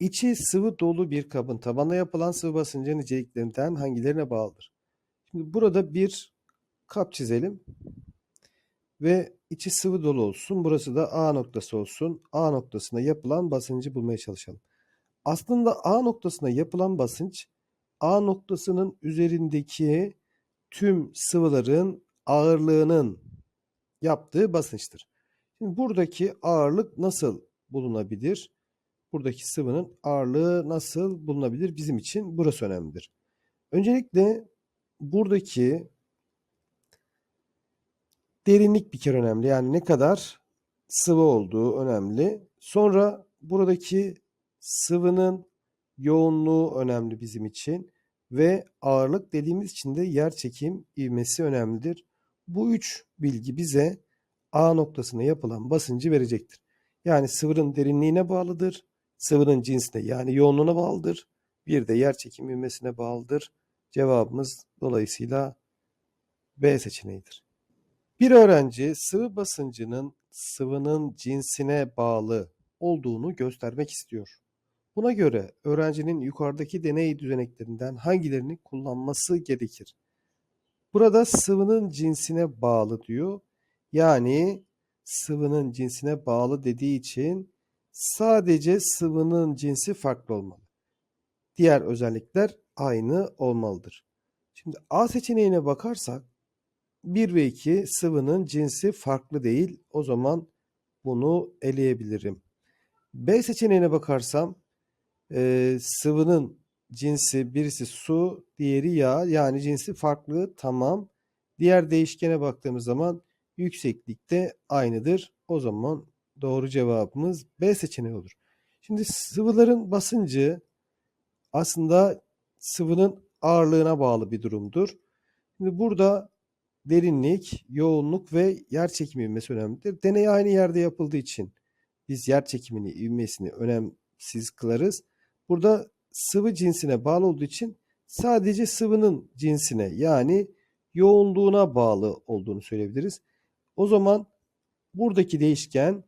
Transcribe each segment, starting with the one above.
İçi sıvı dolu bir kabın tabana yapılan sıvı basıncı niceliklerinden hangilerine bağlıdır? Şimdi burada bir kap çizelim ve içi sıvı dolu olsun. Burası da A noktası olsun. A noktasına yapılan basıncı bulmaya çalışalım. Aslında A noktasına yapılan basınç A noktasının üzerindeki tüm sıvıların ağırlığının yaptığı basınçtır. Şimdi buradaki ağırlık nasıl bulunabilir? Buradaki sıvının ağırlığı nasıl bulunabilir? Bizim için burası önemlidir. Öncelikle buradaki derinlik bir kere önemli. Yani ne kadar sıvı olduğu önemli. Sonra buradaki sıvının yoğunluğu önemli bizim için ve ağırlık dediğimiz için de yer çekim ivmesi önemlidir. Bu üç bilgi bize A noktasına yapılan basıncı verecektir. Yani sıvının derinliğine bağlıdır, sıvının cinsine yani yoğunluğuna bağlıdır, bir de yer çekim ivmesine bağlıdır. Cevabımız dolayısıyla B seçeneğidir. Bir öğrenci sıvı basıncının sıvının cinsine bağlı olduğunu göstermek istiyor. Buna göre öğrencinin yukarıdaki deney düzeneklerinden hangilerini kullanması gerekir? Burada sıvının cinsine bağlı diyor. Yani sıvının cinsine bağlı dediği için sadece sıvının cinsi farklı olmalı. Diğer özellikler aynı olmalıdır. Şimdi A seçeneğine bakarsak 1 ve 2 sıvının cinsi farklı değil. O zaman bunu eleyebilirim. B seçeneğine bakarsam e, sıvının cinsi birisi su, diğeri yağ. Yani cinsi farklı tamam. Diğer değişkene baktığımız zaman yükseklikte aynıdır. O zaman doğru cevabımız B seçeneği olur. Şimdi sıvıların basıncı aslında sıvının ağırlığına bağlı bir durumdur. Şimdi burada derinlik, yoğunluk ve yer çekimi ivmesi önemlidir. Deney aynı yerde yapıldığı için biz yer çekimini, ivmesini önemsiz kılarız. Burada sıvı cinsine bağlı olduğu için sadece sıvının cinsine yani yoğunluğuna bağlı olduğunu söyleyebiliriz. O zaman buradaki değişken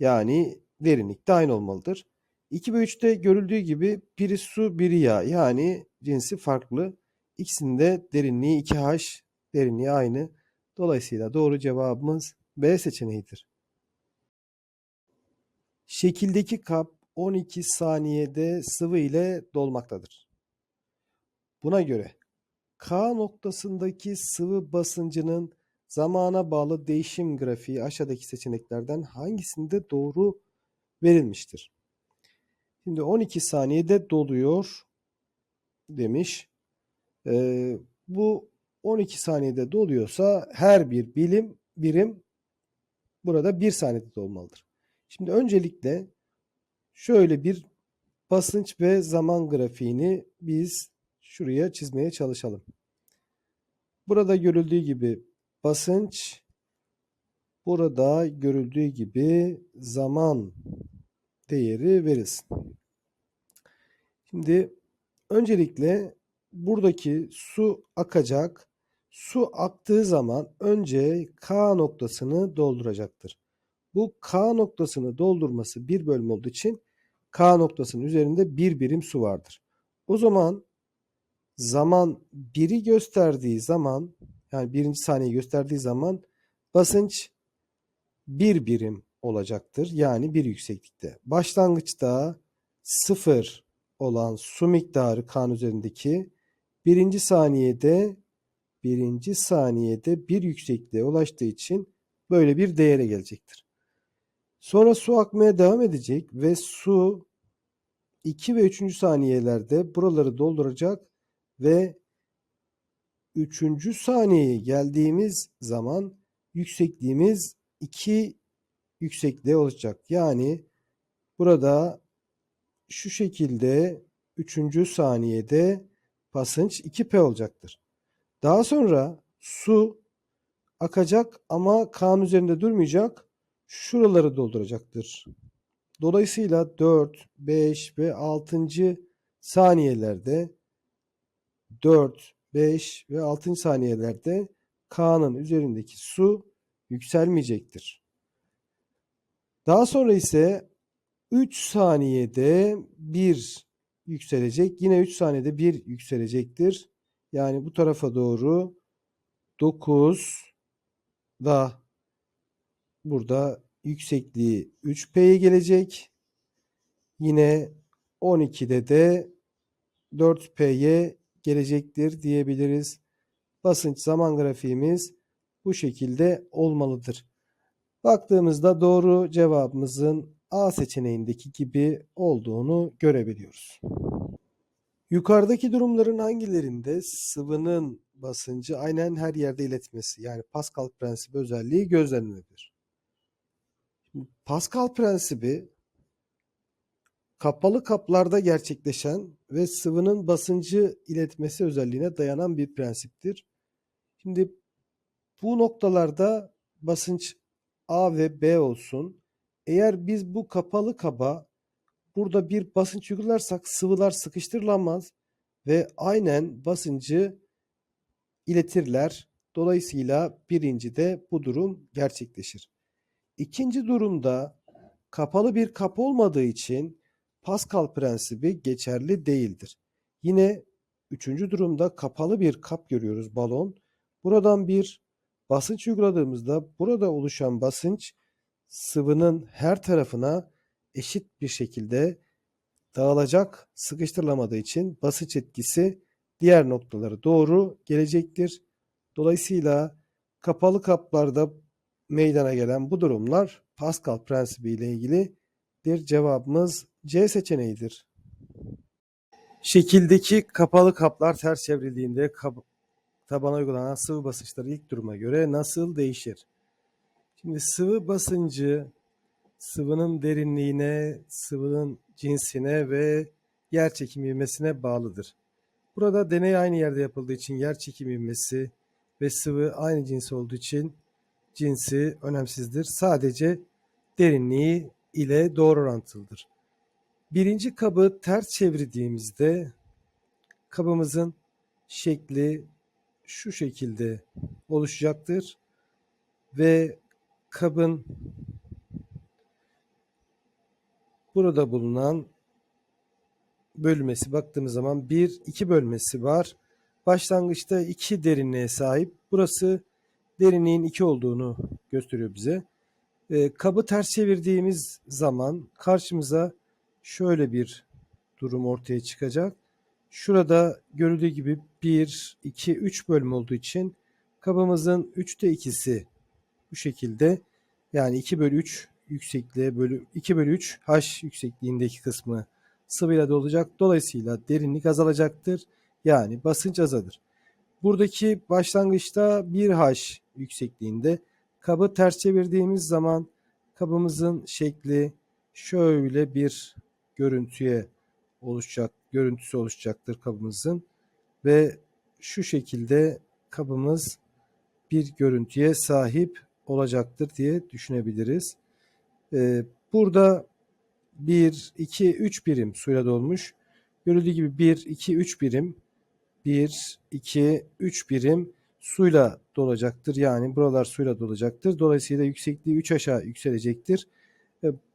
yani derinlik de aynı olmalıdır. 2 ve 3'te görüldüğü gibi biri su biri yağ yani cinsi farklı. İkisinde derinliği 2H derinliği aynı. Dolayısıyla doğru cevabımız B seçeneğidir. Şekildeki kap 12 saniyede sıvı ile dolmaktadır. Buna göre K noktasındaki sıvı basıncının zamana bağlı değişim grafiği aşağıdaki seçeneklerden hangisinde doğru verilmiştir? Şimdi 12 saniyede doluyor demiş. Ee, bu 12 saniyede doluyorsa her bir bilim birim burada 1 saniyede dolmalıdır. Şimdi öncelikle şöyle bir basınç ve zaman grafiğini biz şuraya çizmeye çalışalım. Burada görüldüğü gibi basınç, burada görüldüğü gibi zaman değeri verilsin. Şimdi öncelikle buradaki su akacak. Su aktığı zaman önce K noktasını dolduracaktır. Bu K noktasını doldurması bir bölüm olduğu için K noktasının üzerinde bir birim su vardır. O zaman zaman biri gösterdiği zaman yani birinci saniye gösterdiği zaman basınç bir birim olacaktır. Yani bir yükseklikte. Başlangıçta sıfır olan su miktarı kan üzerindeki birinci saniyede birinci saniyede bir yüksekliğe ulaştığı için böyle bir değere gelecektir. Sonra su akmaya devam edecek ve su 2 ve 3. saniyelerde buraları dolduracak ve 3. saniyeye geldiğimiz zaman yüksekliğimiz 2 yüksekliğe olacak. Yani burada şu şekilde 3. saniyede basınç 2P olacaktır. Daha sonra su akacak ama kan üzerinde durmayacak. Şuraları dolduracaktır. Dolayısıyla 4, 5 ve 6. saniyelerde 4, 5 ve 6. saniyelerde K'nın üzerindeki su yükselmeyecektir. Daha sonra ise 3 saniyede 1 yükselecek. Yine 3 saniyede 1 yükselecektir. Yani bu tarafa doğru 9 da burada yüksekliği 3P'ye gelecek. Yine 12'de de 4P'ye gelecektir diyebiliriz. Basınç zaman grafiğimiz bu şekilde olmalıdır. Baktığımızda doğru cevabımızın A seçeneğindeki gibi olduğunu görebiliyoruz. Yukarıdaki durumların hangilerinde sıvının basıncı aynen her yerde iletmesi yani Pascal prensibi özelliği gözlenmedir? Pascal prensibi kapalı kaplarda gerçekleşen ve sıvının basıncı iletmesi özelliğine dayanan bir prensiptir. Şimdi bu noktalarda basınç A ve B olsun. Eğer biz bu kapalı kaba burada bir basınç uygularsak sıvılar sıkıştırılamaz ve aynen basıncı iletirler. Dolayısıyla birincide bu durum gerçekleşir. İkinci durumda kapalı bir kap olmadığı için Pascal prensibi geçerli değildir. Yine üçüncü durumda kapalı bir kap görüyoruz balon. Buradan bir basınç uyguladığımızda burada oluşan basınç sıvının her tarafına eşit bir şekilde dağılacak sıkıştırılamadığı için basınç etkisi diğer noktalara doğru gelecektir. Dolayısıyla kapalı kaplarda meydana gelen bu durumlar Pascal prensibi ile ilgilidir. Cevabımız C seçeneğidir. Şekildeki kapalı kaplar ters çevrildiğinde kab- tabana uygulanan sıvı basınçları ilk duruma göre nasıl değişir? Şimdi sıvı basıncı sıvının derinliğine, sıvının cinsine ve yer çekim ivmesine bağlıdır. Burada deney aynı yerde yapıldığı için yer çekim ivmesi ve sıvı aynı cins olduğu için cinsi önemsizdir. Sadece derinliği ile doğru orantılıdır. Birinci kabı ters çevirdiğimizde kabımızın şekli şu şekilde oluşacaktır ve kabın burada bulunan bölmesi baktığımız zaman 1 2 bölmesi var. Başlangıçta 2 derinliğe sahip. Burası derinliğin 2 olduğunu gösteriyor bize. E, kabı ters çevirdiğimiz zaman karşımıza şöyle bir durum ortaya çıkacak. Şurada görüldüğü gibi 1, 2, 3 bölüm olduğu için kabımızın 3'te 2'si bu şekilde yani 2 bölü 3 yüksekliğe bölü 2 bölü 3 h yüksekliğindeki kısmı sıvıyla dolacak. Dolayısıyla derinlik azalacaktır. Yani basınç azalır. Buradaki başlangıçta 1H yüksekliğinde kabı ters çevirdiğimiz zaman kabımızın şekli şöyle bir görüntüye oluşacak, görüntüsü oluşacaktır kabımızın ve şu şekilde kabımız bir görüntüye sahip olacaktır diye düşünebiliriz. Ee, burada 1, 2, 3 birim suyla dolmuş. Görüldüğü gibi 1, 2, 3 birim 1, 2, 3 birim suyla dolacaktır. Yani buralar suyla dolacaktır. Dolayısıyla yüksekliği 3 aşağı yükselecektir.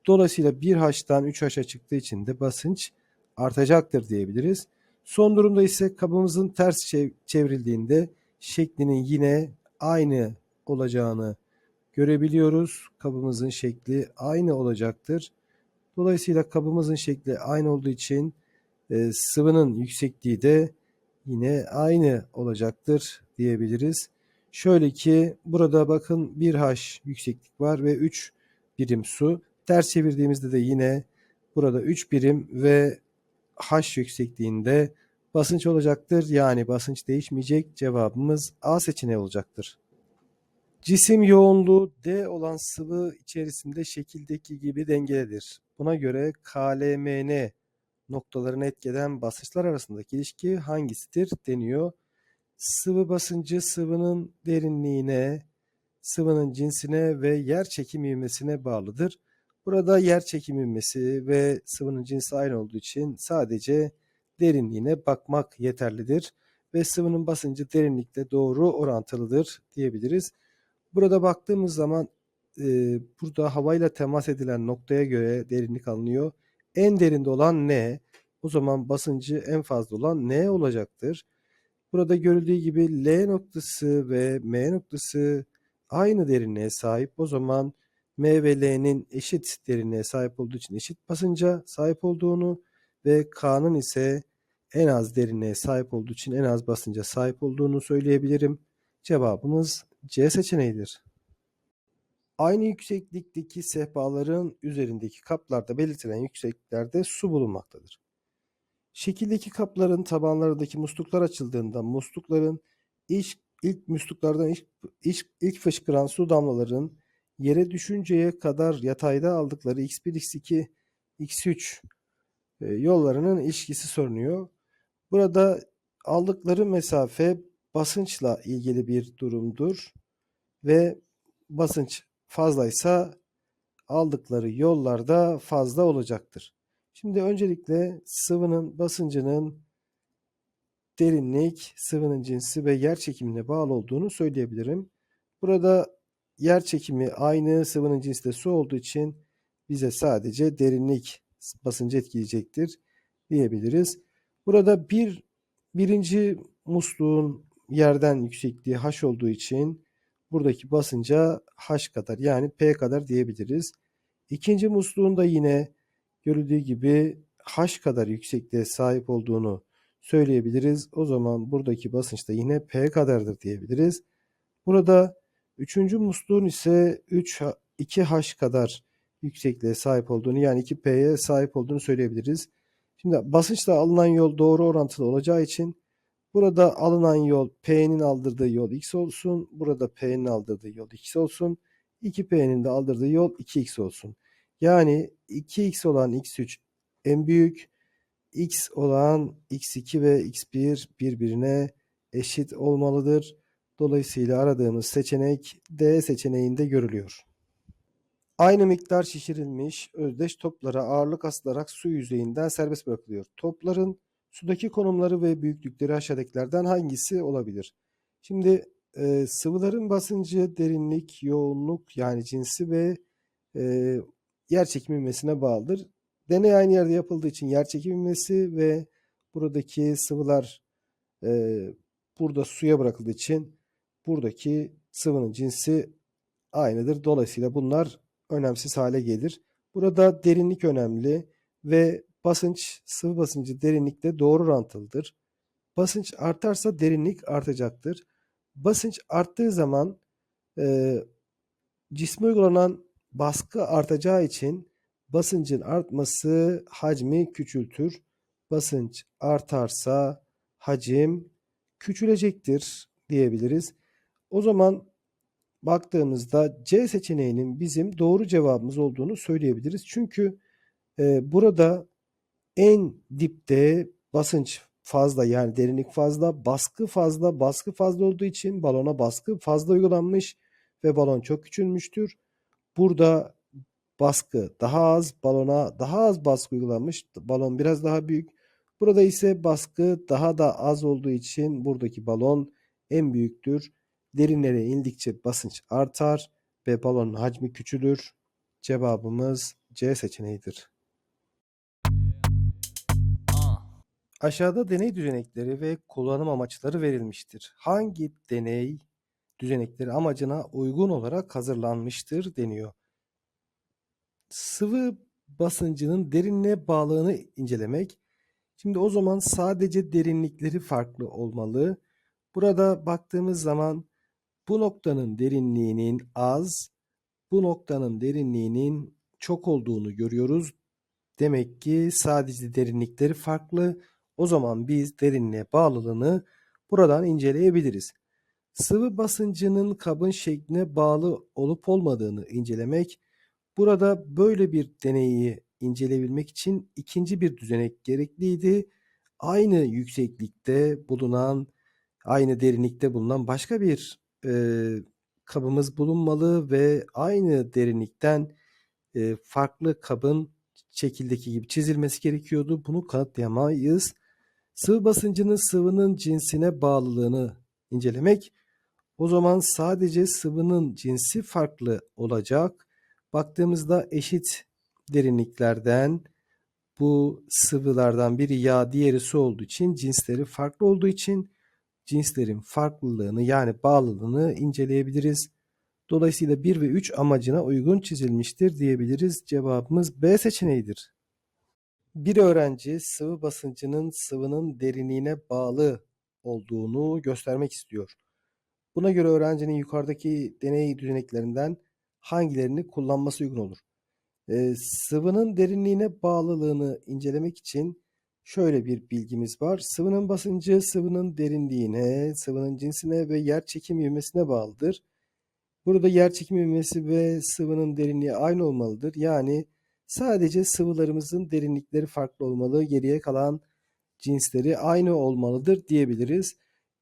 Dolayısıyla 1 H'tan 3 H'a çıktığı için de basınç artacaktır diyebiliriz. Son durumda ise kabımızın ters çev- çevrildiğinde şeklinin yine aynı olacağını görebiliyoruz. Kabımızın şekli aynı olacaktır. Dolayısıyla kabımızın şekli aynı olduğu için e, sıvının yüksekliği de yine aynı olacaktır diyebiliriz. Şöyle ki burada bakın 1H yükseklik var ve 3 birim su. Ters çevirdiğimizde de yine burada 3 birim ve H yüksekliğinde basınç olacaktır. Yani basınç değişmeyecek. Cevabımız A seçeneği olacaktır. Cisim yoğunluğu D olan sıvı içerisinde şekildeki gibi dengelidir. Buna göre KLMN noktalarını etkeden basınçlar arasındaki ilişki hangisidir deniyor. Sıvı basıncı sıvının derinliğine, sıvının cinsine ve yer çekim ivmesine bağlıdır. Burada yer çekim ivmesi ve sıvının cinsi aynı olduğu için sadece derinliğine bakmak yeterlidir ve sıvının basıncı derinlikle doğru orantılıdır diyebiliriz. Burada baktığımız zaman e, burada havayla temas edilen noktaya göre derinlik alınıyor. En derinde olan N. O zaman basıncı en fazla olan N olacaktır. Burada görüldüğü gibi L noktası ve M noktası aynı derinliğe sahip. O zaman M ve L'nin eşit derinliğe sahip olduğu için eşit basınca sahip olduğunu ve K'nın ise en az derinliğe sahip olduğu için en az basınca sahip olduğunu söyleyebilirim. Cevabımız C seçeneğidir. Aynı yükseklikteki sehpaların üzerindeki kaplarda belirtilen yüksekliklerde su bulunmaktadır. Şekildeki kapların tabanlarındaki musluklar açıldığında muslukların ilk, ilk musluklardan ilk, ilk, ilk fışkıran su damlaların yere düşünceye kadar yatayda aldıkları x1, x2, x3 e, yollarının ilişkisi sorunuyor. Burada aldıkları mesafe basınçla ilgili bir durumdur ve basınç fazlaysa aldıkları yollarda fazla olacaktır. Şimdi öncelikle sıvının basıncının derinlik, sıvının cinsi ve yer çekimine bağlı olduğunu söyleyebilirim. Burada yer çekimi aynı, sıvının cinsi su olduğu için bize sadece derinlik basıncı etkileyecektir diyebiliriz. Burada bir birinci musluğun yerden yüksekliği h olduğu için buradaki basınca h kadar yani p kadar diyebiliriz. İkinci musluğun da yine görüldüğü gibi h kadar yüksekliğe sahip olduğunu söyleyebiliriz. O zaman buradaki basınç da yine p kadardır diyebiliriz. Burada üçüncü musluğun ise 3 2h kadar yüksekliğe sahip olduğunu yani 2p'ye sahip olduğunu söyleyebiliriz. Şimdi basınçla alınan yol doğru orantılı olacağı için burada alınan yol P'nin aldırdığı yol X olsun. Burada P'nin aldırdığı yol X olsun. 2P'nin de aldırdığı yol 2X olsun. Yani 2X olan X3 en büyük. X olan X2 ve X1 birbirine eşit olmalıdır. Dolayısıyla aradığımız seçenek D seçeneğinde görülüyor. Aynı miktar şişirilmiş özdeş toplara ağırlık asılarak su yüzeyinden serbest bırakılıyor. Topların sudaki konumları ve büyüklükleri aşağıdakilerden hangisi olabilir? Şimdi e, sıvıların basıncı, derinlik, yoğunluk yani cinsi ve e, yer çekimi ivmesine bağlıdır. Deney aynı yerde yapıldığı için yer çekimi ivmesi ve buradaki sıvılar e, burada suya bırakıldığı için buradaki sıvının cinsi aynıdır. Dolayısıyla bunlar önemsiz hale gelir. Burada derinlik önemli ve basınç, sıvı basıncı derinlikle doğru orantılıdır. Basınç artarsa derinlik artacaktır. Basınç arttığı zaman e, cisme uygulanan baskı artacağı için basıncın artması hacmi küçültür. Basınç artarsa hacim küçülecektir diyebiliriz. O zaman baktığımızda C seçeneğinin bizim doğru cevabımız olduğunu söyleyebiliriz. Çünkü e, burada en dipte basınç fazla yani derinlik fazla, baskı fazla, baskı fazla olduğu için balona baskı fazla uygulanmış ve balon çok küçülmüştür. Burada baskı daha az, balona daha az baskı uygulanmış, balon biraz daha büyük. Burada ise baskı daha da az olduğu için buradaki balon en büyüktür. Derinlere indikçe basınç artar ve balonun hacmi küçülür. Cevabımız C seçeneğidir. Aşağıda deney düzenekleri ve kullanım amaçları verilmiştir. Hangi deney düzenekleri amacına uygun olarak hazırlanmıştır deniyor. Sıvı basıncının derinliğe bağlılığını incelemek. Şimdi o zaman sadece derinlikleri farklı olmalı. Burada baktığımız zaman bu noktanın derinliğinin az, bu noktanın derinliğinin çok olduğunu görüyoruz. Demek ki sadece derinlikleri farklı. O zaman biz derinliğe bağlılığını buradan inceleyebiliriz. Sıvı basıncının kabın şekline bağlı olup olmadığını incelemek. Burada böyle bir deneyi inceleyebilmek için ikinci bir düzenek gerekliydi. Aynı yükseklikte bulunan, aynı derinlikte bulunan başka bir e, kabımız bulunmalı ve aynı derinlikten e, farklı kabın şekildeki gibi çizilmesi gerekiyordu. Bunu kanıtlayamayız. Sıvı basıncının sıvının cinsine bağlılığını incelemek. O zaman sadece sıvının cinsi farklı olacak. Baktığımızda eşit derinliklerden bu sıvılardan biri yağ, diğeri su olduğu için cinsleri farklı olduğu için cinslerin farklılığını yani bağlılığını inceleyebiliriz. Dolayısıyla 1 ve 3 amacına uygun çizilmiştir diyebiliriz. Cevabımız B seçeneğidir. Bir öğrenci sıvı basıncının sıvının derinliğine bağlı olduğunu göstermek istiyor. Buna göre öğrencinin yukarıdaki deney düzeneklerinden hangilerini kullanması uygun olur? Ee, sıvının derinliğine bağlılığını incelemek için şöyle bir bilgimiz var. Sıvının basıncı sıvının derinliğine, sıvının cinsine ve yer çekim ivmesine bağlıdır. Burada yer çekim ivmesi ve sıvının derinliği aynı olmalıdır. Yani sadece sıvılarımızın derinlikleri farklı olmalı, geriye kalan cinsleri aynı olmalıdır diyebiliriz.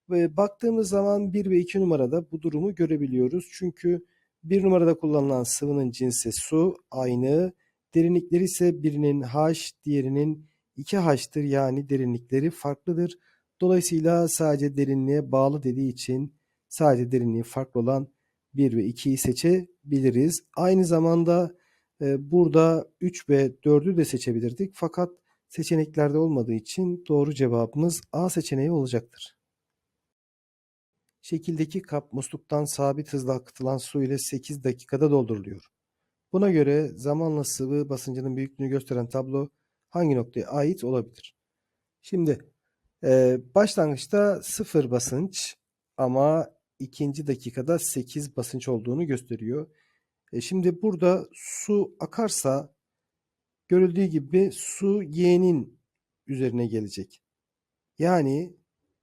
Ve baktığımız zaman 1 ve 2 numarada bu durumu görebiliyoruz. Çünkü 1 numarada kullanılan sıvının cinsi su aynı. Derinlikleri ise birinin H, diğerinin 2H'tır. Yani derinlikleri farklıdır. Dolayısıyla sadece derinliğe bağlı dediği için sadece derinliği farklı olan 1 ve 2'yi seçebiliriz. Aynı zamanda e, burada 3 ve 4'ü de seçebilirdik. Fakat seçeneklerde olmadığı için doğru cevabımız A seçeneği olacaktır. Şekildeki kap musluktan sabit hızla akıtılan su ile 8 dakikada dolduruluyor. Buna göre zamanla sıvı basıncının büyüklüğünü gösteren tablo hangi noktaya ait olabilir? Şimdi e, başlangıçta sıfır basınç ama ikinci dakikada 8 basınç olduğunu gösteriyor. E şimdi burada su akarsa görüldüğü gibi su y'nin üzerine gelecek. Yani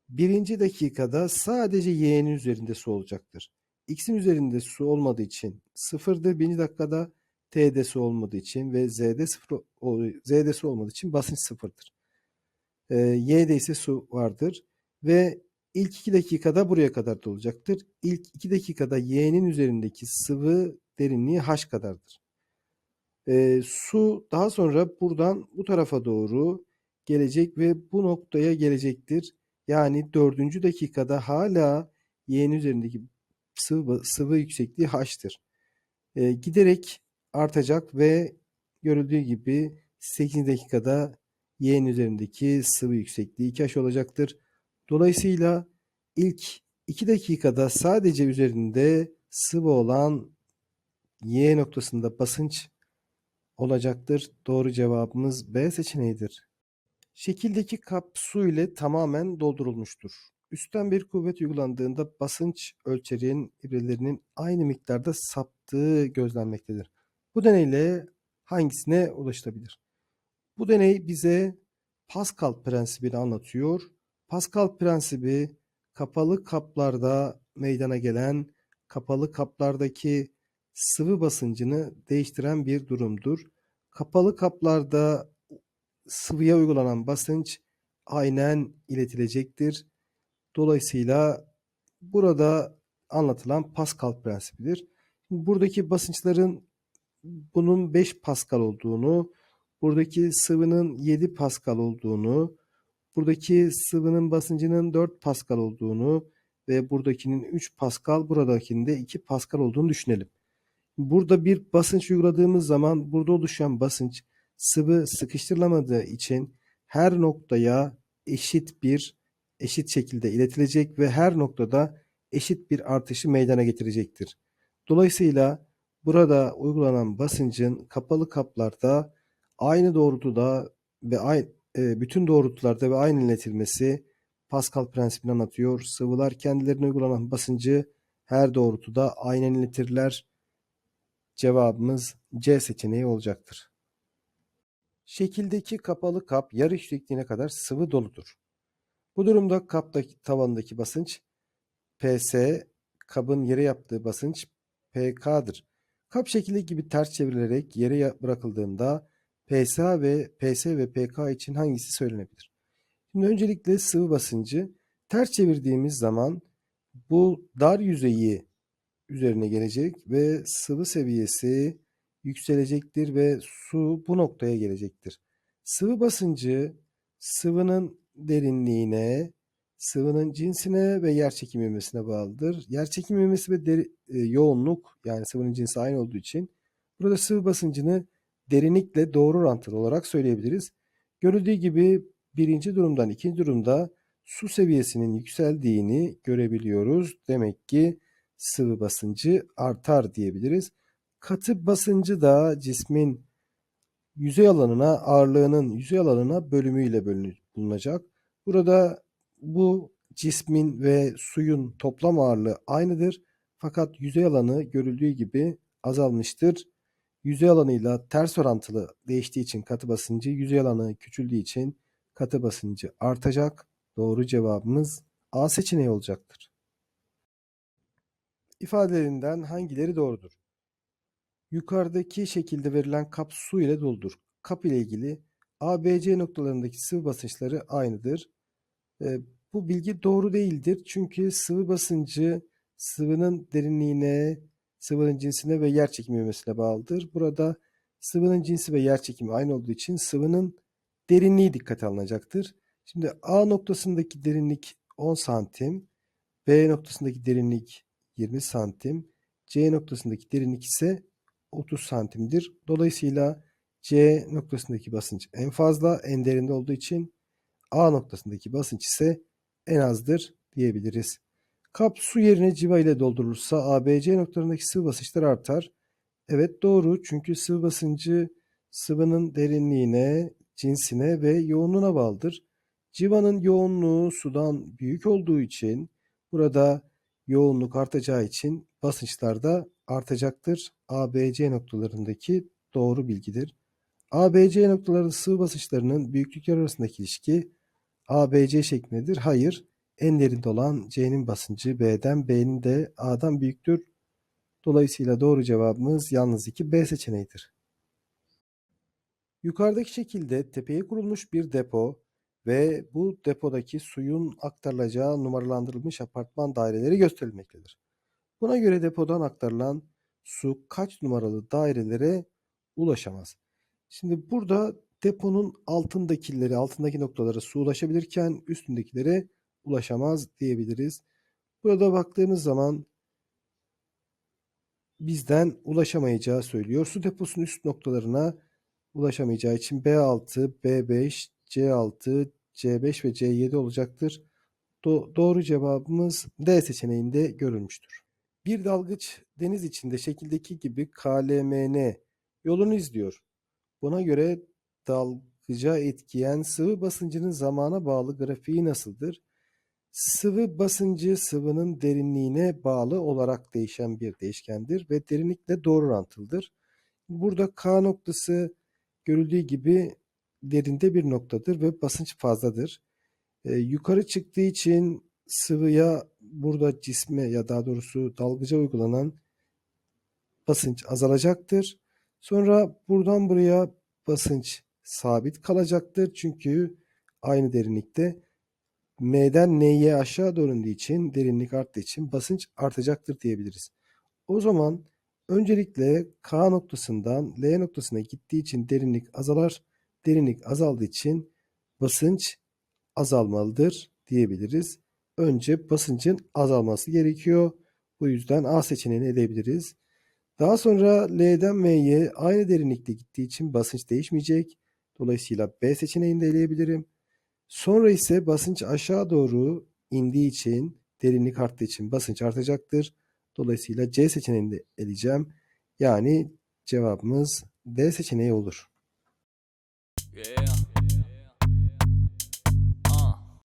birinci dakikada sadece y'nin üzerinde su olacaktır. X'in üzerinde su olmadığı için sıfırdır. Birinci dakikada T'de su olmadığı için ve Z'de, sıfır, Z'de su olmadığı için basınç sıfırdır. E, Y'de ise su vardır. Ve ilk iki dakikada buraya kadar da olacaktır. İlk iki dakikada Y'nin üzerindeki sıvı derinliği H kadardır. E, su daha sonra buradan bu tarafa doğru gelecek ve bu noktaya gelecektir. Yani dördüncü dakikada hala y'nin üzerindeki sıvı, sıvı yüksekliği h'tır. E, giderek artacak ve görüldüğü gibi 8 dakikada y'nin üzerindeki sıvı yüksekliği 2h olacaktır. Dolayısıyla ilk 2 dakikada sadece üzerinde sıvı olan y noktasında basınç olacaktır. Doğru cevabımız B seçeneğidir. Şekildeki kap su ile tamamen doldurulmuştur. Üstten bir kuvvet uygulandığında basınç ölçerin ibrelerinin aynı miktarda saptığı gözlenmektedir. Bu deneyle hangisine ulaşılabilir? Bu deney bize Pascal prensibini anlatıyor. Pascal prensibi kapalı kaplarda meydana gelen kapalı kaplardaki sıvı basıncını değiştiren bir durumdur. Kapalı kaplarda sıvıya uygulanan basınç aynen iletilecektir. Dolayısıyla burada anlatılan Pascal prensibidir. Buradaki basınçların bunun 5 Pascal olduğunu, buradaki sıvının 7 Pascal olduğunu, buradaki sıvının basıncının 4 Pascal olduğunu ve buradakinin 3 Pascal, buradakinin de 2 Pascal olduğunu düşünelim. Burada bir basınç uyguladığımız zaman burada oluşan basınç sıvı sıkıştırılamadığı için her noktaya eşit bir eşit şekilde iletilecek ve her noktada eşit bir artışı meydana getirecektir. Dolayısıyla burada uygulanan basıncın kapalı kaplarda aynı doğrultuda ve e, bütün doğrultularda ve aynı iletilmesi Pascal prensibini anlatıyor. Sıvılar kendilerine uygulanan basıncı her doğrultuda aynen iletirler. Cevabımız C seçeneği olacaktır. Şekildeki kapalı kap yarı yüksekliğine kadar sıvı doludur. Bu durumda kaptaki tavanındaki basınç PS, kabın yere yaptığı basınç PK'dır. Kap şekli gibi ters çevrilerek yere bırakıldığında PSA ve PS ve PK için hangisi söylenebilir? Şimdi öncelikle sıvı basıncı ters çevirdiğimiz zaman bu dar yüzeyi üzerine gelecek ve sıvı seviyesi yükselecektir ve su bu noktaya gelecektir. Sıvı basıncı sıvının derinliğine, sıvının cinsine ve yerçekim ivmesine bağlıdır. Yerçekim ivmesi ve deri- e, yoğunluk yani sıvının cinsi aynı olduğu için burada sıvı basıncını derinlikle doğru orantılı olarak söyleyebiliriz. Görüldüğü gibi birinci durumdan ikinci durumda su seviyesinin yükseldiğini görebiliyoruz. Demek ki sıvı basıncı artar diyebiliriz. Katı basıncı da cismin yüzey alanına, ağırlığının yüzey alanına bölümüyle bulunacak. Burada bu cismin ve suyun toplam ağırlığı aynıdır. Fakat yüzey alanı görüldüğü gibi azalmıştır. Yüzey alanıyla ters orantılı değiştiği için katı basıncı, yüzey alanı küçüldüğü için katı basıncı artacak. Doğru cevabımız A seçeneği olacaktır. İfadelerinden hangileri doğrudur? Yukarıdaki şekilde verilen kap su ile doludur. Kap ile ilgili A, B, C noktalarındaki sıvı basınçları aynıdır. E, bu bilgi doğru değildir. Çünkü sıvı basıncı sıvının derinliğine, sıvının cinsine ve yer çekimi ivmesine bağlıdır. Burada sıvının cinsi ve yer çekimi aynı olduğu için sıvının derinliği dikkate alınacaktır. Şimdi A noktasındaki derinlik 10 santim, B noktasındaki derinlik 20 santim, C noktasındaki derinlik ise 30 santimdir. Dolayısıyla C noktasındaki basınç en fazla, en derinde olduğu için A noktasındaki basınç ise en azdır diyebiliriz. Kap su yerine civa ile doldurulursa ABC noktalarındaki sıvı basınçlar artar. Evet doğru çünkü sıvı basıncı sıvının derinliğine, cinsine ve yoğunluğuna bağlıdır. Civanın yoğunluğu sudan büyük olduğu için burada yoğunluk artacağı için basınçlar da artacaktır. ABC noktalarındaki doğru bilgidir. ABC noktaları sıvı basınçlarının büyüklükler arasındaki ilişki ABC şeklindedir. Hayır. En derinde olan C'nin basıncı B'den, B'nin de A'dan büyüktür. Dolayısıyla doğru cevabımız yalnız 2 B seçeneğidir. Yukarıdaki şekilde tepeye kurulmuş bir depo ve bu depodaki suyun aktarılacağı numaralandırılmış apartman daireleri gösterilmektedir. Buna göre depodan aktarılan su kaç numaralı dairelere ulaşamaz? Şimdi burada deponun altındakileri, altındaki noktalara su ulaşabilirken üstündekilere ulaşamaz diyebiliriz. Burada baktığımız zaman bizden ulaşamayacağı söylüyor. Su deposunun üst noktalarına ulaşamayacağı için B6, B5, C6, C5 ve C7 olacaktır. Do- doğru cevabımız D seçeneğinde görülmüştür. Bir dalgıç deniz içinde şekildeki gibi KLMN yolunu izliyor. Buna göre dalgıca etkiyen sıvı basıncının zamana bağlı grafiği nasıldır? Sıvı basıncı sıvının derinliğine bağlı olarak değişen bir değişkendir ve derinlikle doğru orantılıdır. Burada K noktası görüldüğü gibi derinde bir noktadır ve basınç fazladır. Ee, yukarı çıktığı için sıvıya burada cisme ya daha doğrusu dalgıca uygulanan basınç azalacaktır. Sonra buradan buraya basınç sabit kalacaktır. Çünkü aynı derinlikte M'den N'ye aşağı indiği için derinlik arttığı için basınç artacaktır diyebiliriz. O zaman öncelikle K noktasından L noktasına gittiği için derinlik azalar. Derinlik azaldığı için basınç azalmalıdır diyebiliriz. Önce basıncın azalması gerekiyor. Bu yüzden A seçeneğini edebiliriz. Daha sonra L'den M'ye aynı derinlikte gittiği için basınç değişmeyecek. Dolayısıyla B seçeneğini de eleyebilirim. Sonra ise basınç aşağı doğru indiği için derinlik arttığı için basınç artacaktır. Dolayısıyla C seçeneğini de eleyeceğim. Yani cevabımız D seçeneği olur.